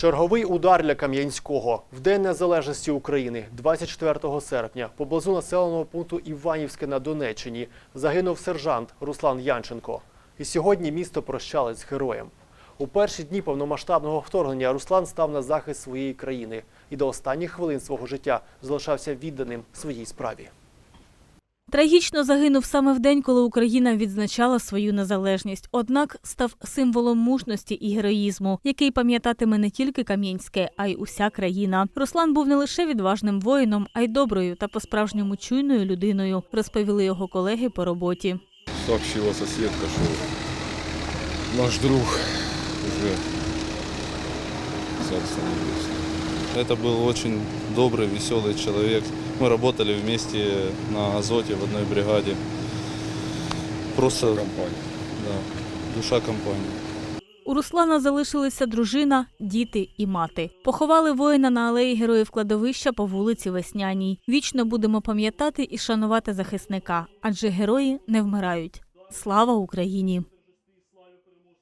Черговий удар для Кам'янського в День Незалежності України, 24 серпня, поблизу населеного пункту Іванівське на Донеччині загинув сержант Руслан Янченко. І сьогодні місто прощалось з героєм. У перші дні повномасштабного вторгнення Руслан став на захист своєї країни і до останніх хвилин свого життя залишався відданим своїй справі. Трагічно загинув саме в день, коли Україна відзначала свою незалежність. Однак став символом мужності і героїзму, який пам'ятатиме не тільки Кам'янське, а й уся країна. Руслан був не лише відважним воїном, а й доброю та по-справжньому чуйною людиною, розповіли його колеги по роботі. сообщила соседка, что наш друг уже царство небесное. Это был очень добрый, веселый человек. Мы работали вместе на Азоте в одной бригаде. Просто Компания. да, душа компании. У Руслана залишилися дружина, діти і мати. Поховали воїна на алеї героїв кладовища по вулиці Весняній. Вічно будемо пам'ятати і шанувати захисника, адже герої не вмирають. Слава Україні!